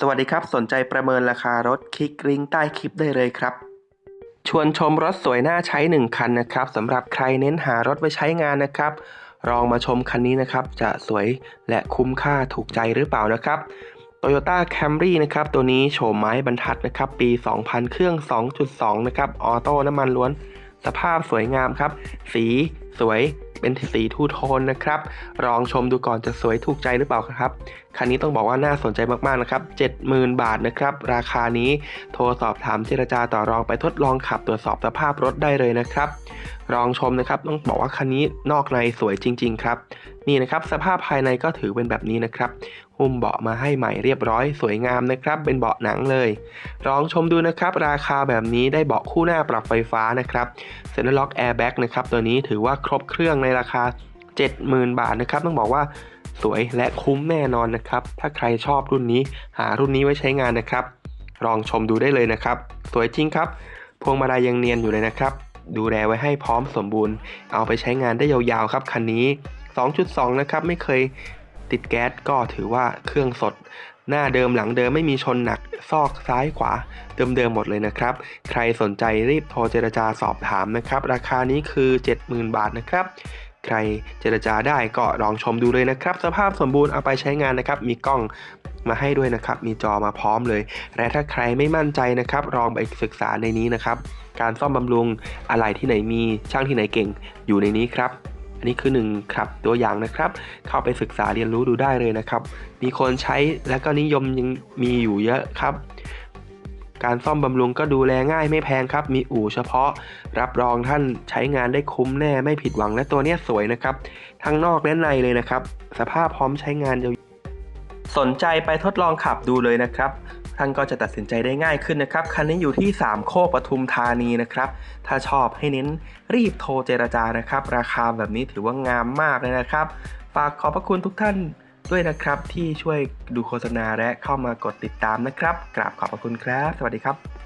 สวัสดีครับ สนใจประเมินราคารถคลิกลิงก์ใต้คลิปได้เลยครับ ชวนชมรถสวยน่าใช้ 1 คันนะครับสำหรับใครเน้นหารถไว้ใช้งานนะครับลองมาชมคันนี้นะครับ จะสวยและคุ้มค่าถูกใจหรือเปล่านะครับ Toyota Camry นะครับ ตัวนี้โฉมไม้บรรทัดนะครับ ปี 2000 เครื่อง 2.2 นะครับ ออโต้น้ำมันล้วน สภาพสวยงามครับ สีสวยเป็นสีทูโทนนะครับ ลองชมดูก่อนจะสวยถูกใจหรือเปล่าครับคันนี้ต้องบอกว่าน่าสนใจมากๆนะครับ 70,000 บาทนะครับ ราคานี้โทรสอบถามเจรจาต่อรองไปทดลองขับตรวจสอบสภาพรถได้เลยนะครับลองชมนะครับต้องบอกว่าคันนี้นอกในสวยจริง ๆ ครับ นี่นะครับสภาพภายในก็ถือเป็นแบบนี้นะครับหุ้มเบาะมาให้ใหม่เรียบร้อยสวยงามนะครับ เป็นเบาะหนังเลย ลองชมดูนะครับ ราคาแบบนี้ได้เบาะคู่หน้าปรับไฟฟ้านะครับเซ็นทรัลล็อกแอร์แบ็กนะครับตัวนี้ถือว่าครบเครื่องในราคา 70,000 บาทนะครับ ต้องบอกว่าสวยและคุ้มแน่นอนนะครับ ถ้าใครชอบรุ่นนี้ หารุ่นนี้ไว้ใช้งานนะครับ ลองชมดูได้เลยนะครับ สวยจริงครับ พวงมาลัยยังเนียนอยู่เลยนะครับ ดูแลไว้ให้พร้อมสมบูรณ์ เอาไปใช้งานได้ยาวๆครับคันนี้ 2.2 นะครับ ไม่เคยติดแก๊สก็ถือว่าเครื่องสด หน้าเดิมหลังเดิมไม่มีชนหนัก ซอกซ้ายขวา เดิมๆหมดเลยนะครับ ใครสนใจรีบโทรเจรจาสอบถามนะครับ ราคานี้คือ 70,000 บาทนะครับ ใครเจรจาได้ก็ลองชมดูเลยนะครับ สภาพสมบูรณ์เอาไปใช้งานนะครับ มีกล้องมาให้ด้วยนะครับ มีจอมาพร้อมเลย และถ้าใครไม่มั่นใจนะครับ ลองไปศึกษาในนี้นะครับ การซ่อมบำรุงอะไรที่ไหนมีช่างที่ไหนเก่งอยู่ในนี้ครับอันนี้คือหนึ่งครับตัวอย่างนะครับ เข้าไปศึกษาเรียนรู้ดูได้เลยนะครับ มีคนใช้และก็นิยมยังมีอยู่เยอะครับ การซ่อมบำรุงก็ดูแลง่ายไม่แพงครับ มีอู่เฉพาะ รับรองท่านใช้งานได้คุ้มแน่ไม่ผิดหวังและตัวเนี้ยสวยนะครับ ทั้งนอกและในเลยนะครับ สภาพพร้อมใช้งานยาวสนใจไปทดลองขับดูเลยนะครับท่านก็จะตัดสินใจได้ง่ายขึ้นนะครับ คันนี้อยู่ที่3โคกปทุมธานีนะครับ ถ้าชอบให้เน้นรีบโทรเจรจานะครับ ราคาแบบนี้ถือว่างามมากเลยนะครับ ฝากขอบพระคุณทุกท่าน ด้วยนะครับที่ช่วยดูโฆษณาและเข้ามากดติดตามนะครับ กราบขอบพระคุณครับ สวัสดีครับ